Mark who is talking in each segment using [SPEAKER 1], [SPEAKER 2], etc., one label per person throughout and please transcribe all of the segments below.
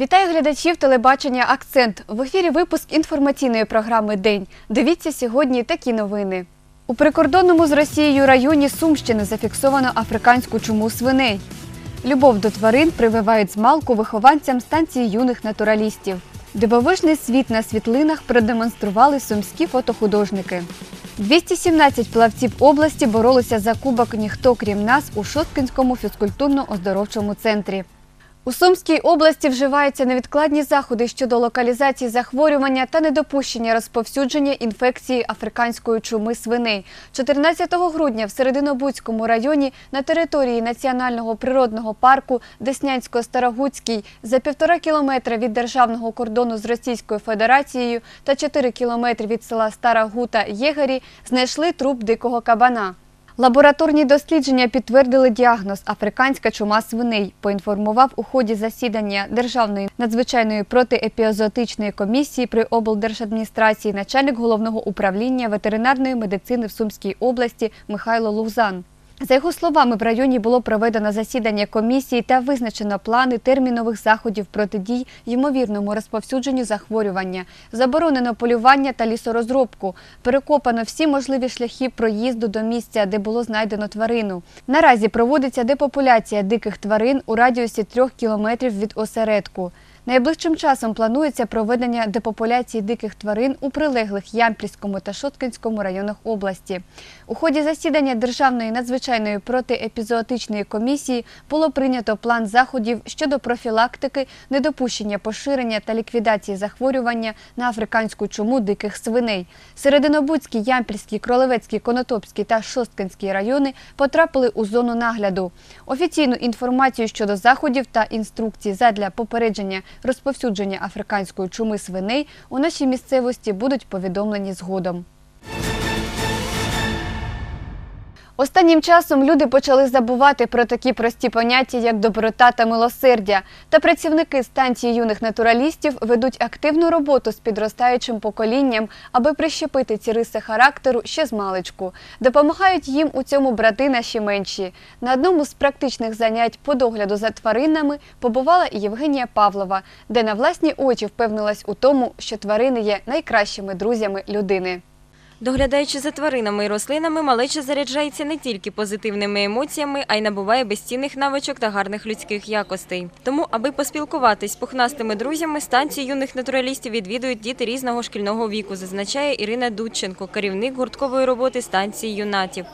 [SPEAKER 1] Вітаю глядачів телебачення Акцент. В ефірі випуск інформаційної програми День. Дивіться сьогодні такі новини. У прикордонному з Росією районі Сумщини зафіксовано африканську чуму свиней. Любов до тварин прививають з малку вихованцям станції юних натуралістів. Дивовижний світ на світлинах продемонстрували сумські фотохудожники. 217 плавців області боролися за кубок ніхто крім нас у Шосткинському фізкультурно-оздоровчому центрі. У Сумській області вживаються невідкладні заходи щодо локалізації захворювання та недопущення розповсюдження інфекції африканської чуми свиней. 14 грудня в Серединобудському районі на території Національного природного парку Деснянсько-Старогуцький за півтора кілометра від державного кордону з Російською Федерацією та 4 кілометри від села Стара Гута Єгері знайшли труп дикого кабана. Лабораторні дослідження підтвердили діагноз африканська чума свиней. Поінформував у ході засідання Державної надзвичайної протиепіозотичної комісії при облдержадміністрації начальник головного управління ветеринарної медицини в Сумській області Михайло Лузан. За його словами, в районі було проведено засідання комісії та визначено плани термінових заходів протидій ймовірному розповсюдженню захворювання, заборонено полювання та лісорозробку, перекопано всі можливі шляхи проїзду до місця, де було знайдено тварину. Наразі проводиться депопуляція диких тварин у радіусі трьох кілометрів від осередку. Найближчим часом планується проведення депопуляції диких тварин у прилеглих Ямпільському та Шоткинському районах області. У ході засідання Державної надзвичайної протиепізоотичної комісії було прийнято план заходів щодо профілактики, недопущення поширення та ліквідації захворювання на африканську чуму диких свиней. Серединобудський, Ямпільський, Кролевецький, Конотопський та Шосткинський райони потрапили у зону нагляду. Офіційну інформацію щодо заходів та інструкцій задля попередження розповсюдження африканської чуми свиней у нашій місцевості будуть повідомлені згодом. Останнім часом люди почали забувати про такі прості поняття, як доброта та милосердя. Та працівники станції юних натуралістів ведуть активну роботу з підростаючим поколінням, аби прищепити ці риси характеру ще з маличку. Допомагають їм у цьому брати наші менші. На одному з практичних занять по догляду за тваринами побувала Євгенія Павлова, де на власні очі впевнилась у тому, що тварини є найкращими друзями людини.
[SPEAKER 2] Доглядаючи за тваринами і рослинами, малеча заряджається не тільки позитивними емоціями, а й набуває безцінних навичок та гарних людських якостей. Тому, аби поспілкуватись з пухнастими друзями, станцію юних натуралістів відвідують діти різного шкільного віку, зазначає Ірина Дудченко, керівник гурткової роботи станції юнатів.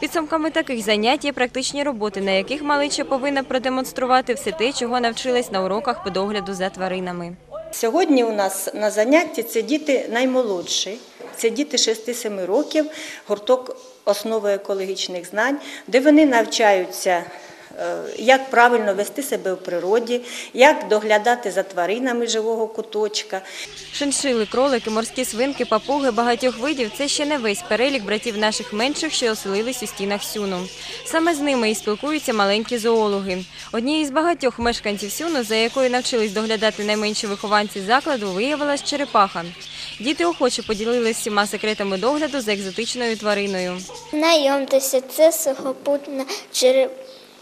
[SPEAKER 2] Підсумками таких занять є практичні роботи, на яких малеча повинна продемонструвати все те, чого навчилась на уроках по догляду за тваринами.
[SPEAKER 3] Сьогодні у нас на занятті це діти наймолодші, це діти 6-7 років, гурток основи екологічних знань, де вони навчаються. е, Як правильно вести себе в природі, як доглядати за тваринами живого куточка.
[SPEAKER 2] Шиншили, кролики, морські свинки, папуги багатьох видів це ще не весь перелік братів наших менших, що оселились у стінах Сюну. Саме з ними і спілкуються маленькі зоологи. Однією з багатьох мешканців Сюну, за якою навчились доглядати найменші вихованці закладу, виявилась черепаха. Діти охоче поділилися всіма секретами догляду за екзотичною твариною.
[SPEAKER 4] Знайомтеся, це сухопутна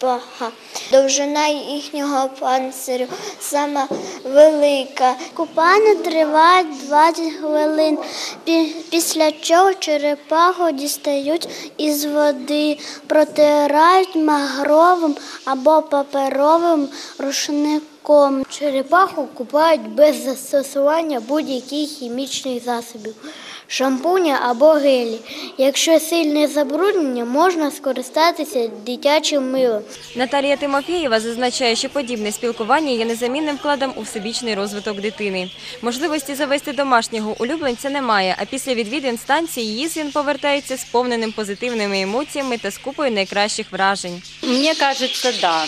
[SPEAKER 4] черепаха. Довжина їхнього панцирю сама велика. Купання триває 20 хвилин, після чого черепаху дістають із води, протирають магровим або паперовим рушником. Черепаху купають без застосування будь-яких хімічних засобів. Шампуня або гелі. Якщо сильне забруднення, можна скористатися дитячим милом.
[SPEAKER 2] Наталія Тимофєєва зазначає, що подібне спілкування є незамінним вкладом у всебічний розвиток дитини. Можливості завести домашнього улюбленця немає, а після відвідин станції її син повертається сповненим позитивними емоціями та з купою найкращих вражень.
[SPEAKER 5] Мне кажется, да.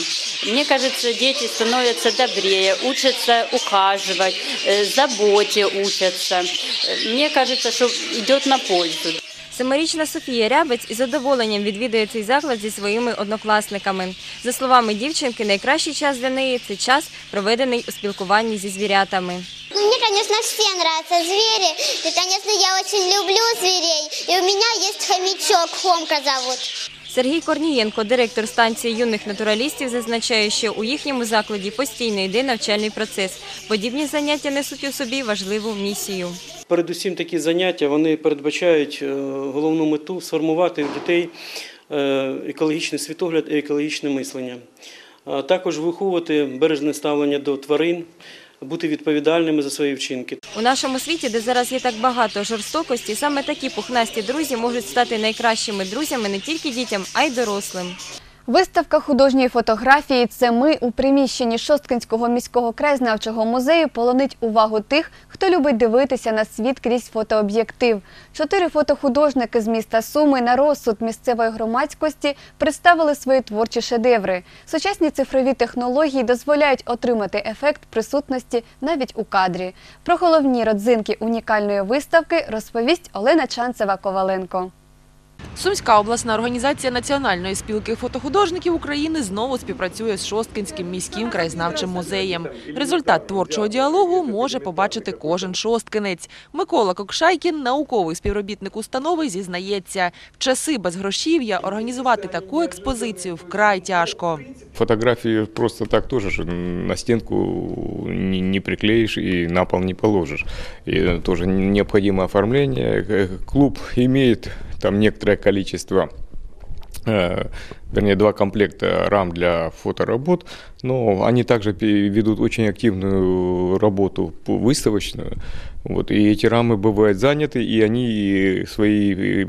[SPEAKER 5] Мне кажется, дети становятся добрее, учатся ухаживать, э, заботе учатся. Э, Мне кажется, что идет на пользу.
[SPEAKER 2] Семирічна Софія Рябець із задоволенням відвідує цей заклад зі своїми однокласниками. За словами дівчинки, найкращий час для неї це час, проведений у спілкуванні зі звірятами.
[SPEAKER 4] Ну, мне, конечно, все нравятся звери. И, конечно, я очень люблю зверей. И у меня есть хомячок, Хомка зовут.
[SPEAKER 2] Сергій Корнієнко, директор станції юних натуралістів, зазначає, що у їхньому закладі постійно йде навчальний процес. Подібні заняття несуть у собі важливу місію.
[SPEAKER 6] Передусім такі заняття вони передбачають е, головну мету сформувати в дітей е, екологічний світогляд і екологічне мислення. Також виховувати бережне ставлення до тварин, бути відповідальними за свої вчинки.
[SPEAKER 2] У нашому світі, де зараз є так багато жорстокості, саме такі пухнасті друзі можуть стати найкращими друзями не тільки дітям, а й дорослим.
[SPEAKER 1] Виставка художньої фотографії Це ми у приміщенні Шосткинського міського краєзнавчого музею полонить увагу тих, хто любить дивитися на світ крізь фотооб'єктив. Чотири фотохудожники з міста Суми на розсуд місцевої громадськості представили свої творчі шедеври. Сучасні цифрові технології дозволяють отримати ефект присутності навіть у кадрі. Про головні родзинки унікальної виставки розповість Олена Чанцева-Коваленко.
[SPEAKER 7] Сумська обласна організація Національної спілки фотохудожників України знову співпрацює з Шосткинським міським краєзнавчим музеєм. Результат творчого діалогу може побачити кожен шосткинець. Микола Кокшайкін, науковий співробітник установи, зізнається, в часи безгрошів'я організувати таку експозицію вкрай тяжко.
[SPEAKER 8] Фотографии просто так тоже же на стенку не, не приклеишь и на пол не положишь. И тоже необходимо оформление. Э, Клуб имеет там некоторое количество э, вернее, два комплекта рам для фоторабот, но они также пе- ведут очень активную работу по- выставочную. Вот, и эти рамы бывают заняты, и они свои э,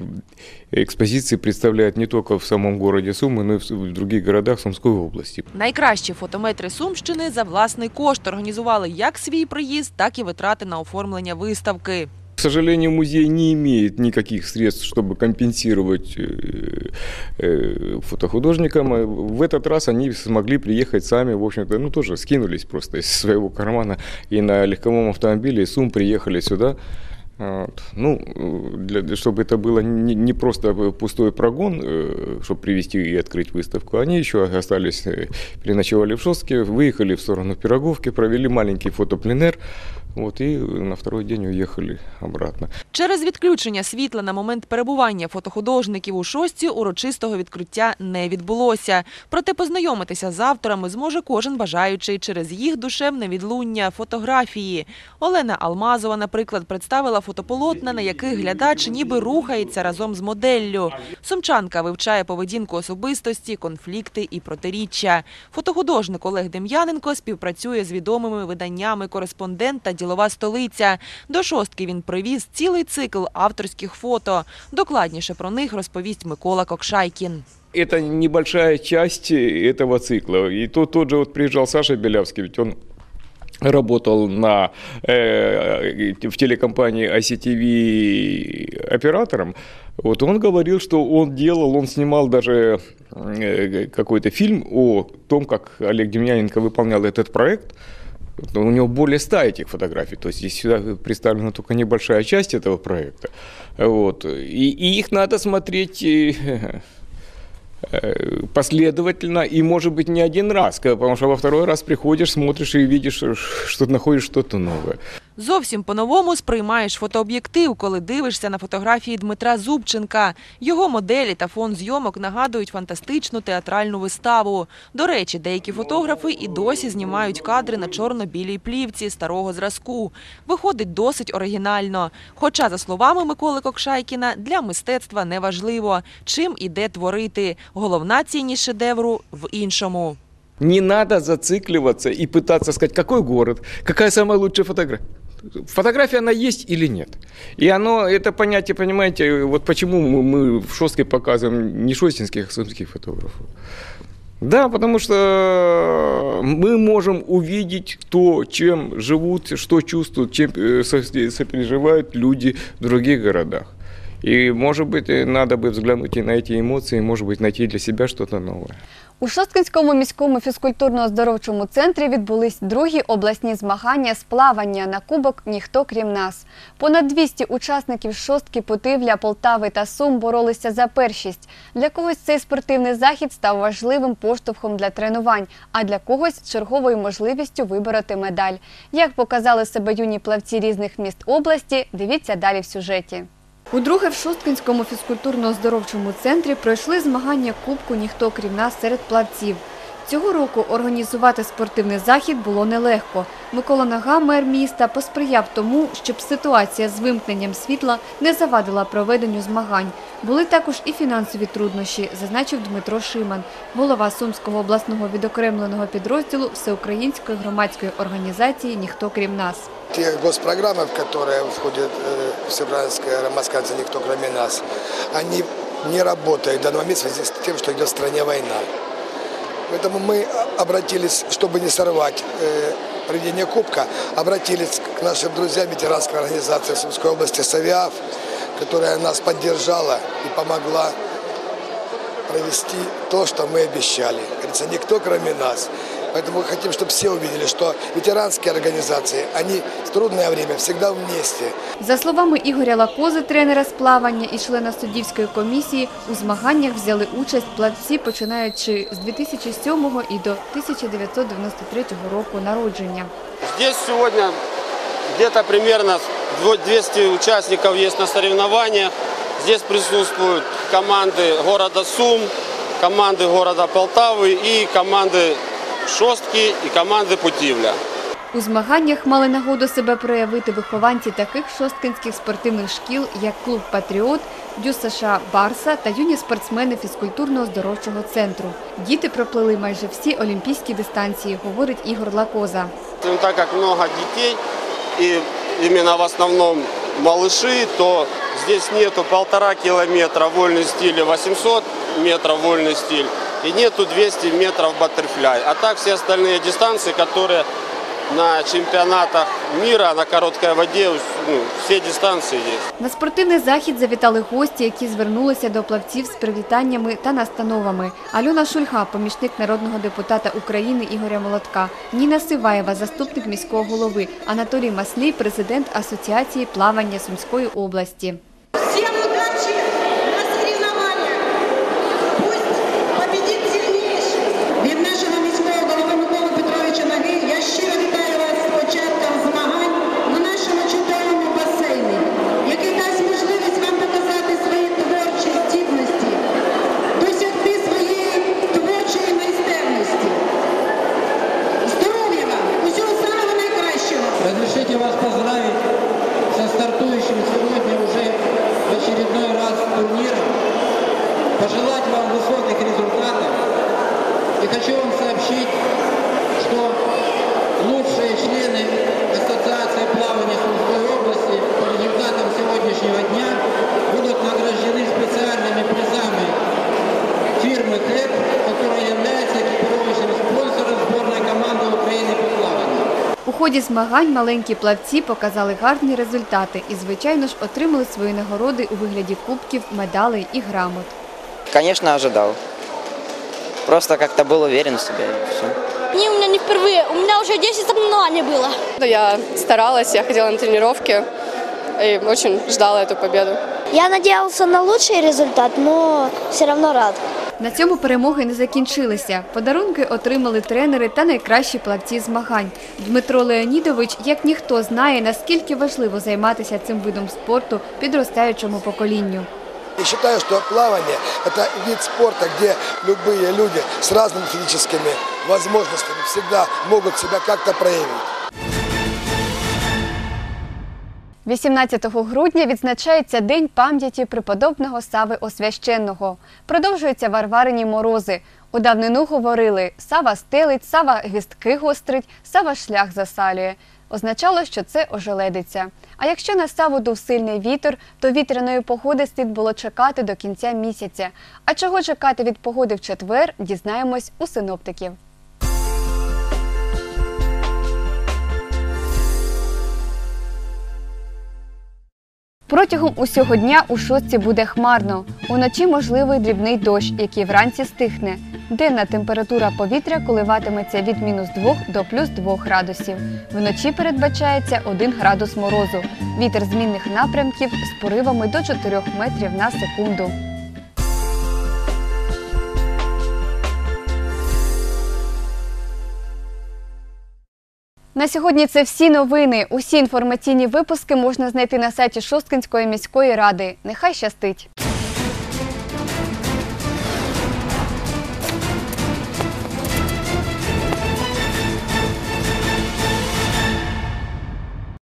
[SPEAKER 8] экспозиции представляют не только в самом городе Сумы, но и в с- в других городах Сумской области.
[SPEAKER 7] Найкращі фотометри Сумщини за власний кошт організували як свій приїзд, так і витрати на оформлення виставки.
[SPEAKER 8] К сожалению, музей не имеет никаких средств, чтобы компенсировать э, э, фотохудожникам. Э, В этот раз они смогли приехать сами, в общем-то, ну тоже скинулись просто из своего кармана и на легковом автомобиле из Сум приехали сюда. Вот. Ну, для, чтобы это было не, не просто пустой прогон, чтобы привести и открыть выставку, они еще остались, переночевали в Шостке, выехали в сторону Пироговки, провели маленький фотопленер, вот, и на второй день уехали обратно.
[SPEAKER 7] Через відключення світла на момент перебування фотохудожників у шостці урочистого відкриття не відбулося. Проте познайомитися з авторами зможе кожен бажаючий через їх душевне відлуння фотографії. Олена Алмазова, наприклад, представила фотополотна, на яких глядач ніби рухається разом з моделлю. Сумчанка вивчає поведінку особистості, конфлікти і протиріччя. Фотохудожник Олег Дем'яненко співпрацює з відомими виданнями «Кореспондент» та «Ділова столиця». До шостки він привіз цілий цикл авторських фото. Докладніше про них розповість Микола Кокшайкін.
[SPEAKER 8] Это небольшая часть этого цикла. И тот, тот же вот приезжал Саша Белявский, ведь он работал на, э, в телекомпании ICTV оператором, вот он говорил, что он делал, он снимал даже э, какой-то фильм о том, как Олег Демьяненко выполнял этот проект. У него более ста этих фотографий, то есть здесь сюда представлена только небольшая часть этого проекта. Вот. И, и их надо смотреть э, э, последовательно и, может быть, не один раз, потому что во второй раз приходишь, смотришь и видишь, что находишь что-то новое.
[SPEAKER 7] Зовсім по-новому сприймаєш фотооб'єктив, коли дивишся на фотографії Дмитра Зубченка. Його моделі та фон зйомок нагадують фантастичну театральну виставу. До речі, деякі фотографи і досі знімають кадри на чорно-білій плівці старого зразку. Виходить досить оригінально. Хоча, за словами Миколи Кокшайкіна, для мистецтва не важливо, чим і де творити. Головна цінність шедевру в іншому.
[SPEAKER 8] Не надо зацикливаться и пытаться сказать, какой город, какая самая лучшая. Фотография, она есть или нет? И оно, это понятие, понимаете, вот почему мы, мы в Шостке показываем не шостинских, а сумских фотографов. Да, потому что мы можем увидеть то, чем живут, что чувствуют, чем э, со- сопереживают люди в других городах. И, может быть, надо бы взглянуть и на эти эмоции, может быть, найти для себя что-то новое.
[SPEAKER 1] У Шосткинському міському фізкультурно-оздоровчому центрі відбулись другі обласні змагання з плавання на кубок Ніхто крім нас. Понад 200 учасників шостки Путивля, Полтави та Сум боролися за першість. Для когось цей спортивний захід став важливим поштовхом для тренувань, а для когось черговою можливістю вибороти медаль. Як показали себе юні плавці різних міст області, дивіться далі в сюжеті. Удруге в Шосткинському фізкультурно-оздоровчому центрі пройшли змагання Кубку «Ніхто крім нас» серед платців. Цього року організувати спортивний захід було нелегко. Микола Нога, мер міста, посприяв тому, щоб ситуація з вимкненням світла не завадила проведенню змагань. Були також і фінансові труднощі, зазначив Дмитро Шиман, голова Сумського обласного відокремленого підрозділу Всеукраїнської громадської організації «Ніхто крім нас».
[SPEAKER 9] Те госпрограммы, в которые входит э, Всеукраинская громадская «Никто кроме нас», они не работают в данный момент в связи с тем, что идет в стране война. Поэтому мы обратились, чтобы не сорвать э, проведение Кубка, обратились к нашим друзьям ветеранской организации Сумской области «Савиаф», которая нас поддержала и помогла провести то, что мы обещали. Говорится, никто кроме нас. Поэтому мы хотим, чтобы все увидели, что ветеранские организации, они в трудное время всегда вместе.
[SPEAKER 1] За словами Ігоря Лакози, тренера з плавання і члена суддівської комісії, у змаганнях взяли участь платці, починаючи з 2007 і до 1993 року народження.
[SPEAKER 10] Здесь сегодня где-то примерно 200 участников есть на соревнованиях. Здесь присутствуют команды города Сум, команды города Полтавы и команды Шостки и команды Путивля.
[SPEAKER 1] У змаганнях мали нагоду себе проявити вихованці таких шосткинських спортивних шкіл, як клуб Патріот, Дю США Барса та юні спортсмени фізкультурно-оздоровчого центру. Діти проплили майже всі олімпійські дистанції, говорить Ігор Лакоза.
[SPEAKER 10] Ну, Так как много детей и именно в основном малыши, то здесь нету полтора километра вольный стиль и 800 метров вольный стиль. И нету 200 метров баттерфляй. А так все остальные дистанции, которые на чемпионатах мира на короткой воде, ну, все дистанции есть.
[SPEAKER 1] На спортивний захід завітали гості, які звернулися до плавців з привітаннями та настановами. Альона Шульга, помічник народного депутата України Ігоря Молотка, Ніна Сиваєва, заступник міського голови, Анатолій Маслій, президент Асоціації плавання Сумської області.
[SPEAKER 11] И хочу вам сообщить, что лучшие члены Ассоциации плавания Сумской области по результатам сегодняшнего дня будут награждены специальными призами фирмы КЭП, которая является экипировочным спонсором сборной команды Украины по плаванию.
[SPEAKER 1] У ході змагань маленькі плавці показали гарні результати і, звичайно ж, отримали свої нагороди у вигляді кубків, медалей і грамот.
[SPEAKER 12] Конечно, ожидал. Просто как-то был уверен в себе и все.
[SPEAKER 4] Они у меня не впервые, у меня уже 10 соревнований было.
[SPEAKER 13] Я старалась, я ходила на тренировки и очень ждала эту победу.
[SPEAKER 4] Я надеялся на лучший результат, но все равно рад.
[SPEAKER 1] На цьому перемоги не закінчилися. Подарунки отримали тренери та найкращі плавці змагань. Дмитро Леонідович, як ніхто, знає, наскільки важливо займатися цим видом спорту підростаючому поколінню.
[SPEAKER 9] И считаю, что плавание – это вид спорта, где любые люди с разными физическими возможностями всегда могут себя как-то проявить.
[SPEAKER 1] 18 грудня відзначається День пам'яті преподобного Сави Освященного. Продовжуються варварині морози. У давнину говорили «Сава стелить, Сава гвістки гострить, Сава шлях засалює». Означало, що це ожеледиться. А якщо на Саву дув сильний вітер, то вітряної погоди слід було чекати до кінця місяця. А чого чекати від погоди в четвер, дізнаємось у синоптиків. Протягом усього дня у шостці буде хмарно. Уночі можливий дрібний дощ, який вранці стихне. Денна температура повітря коливатиметься від мінус 2 до плюс 2 градусів. Вночі передбачається 1 градус морозу. Вітер змінних напрямків з поривами до 4 метрів на секунду. На сьогодні це всі новини. Усі інформаційні випуски можна знайти на сайті Шосткинської міської ради. Нехай щастить!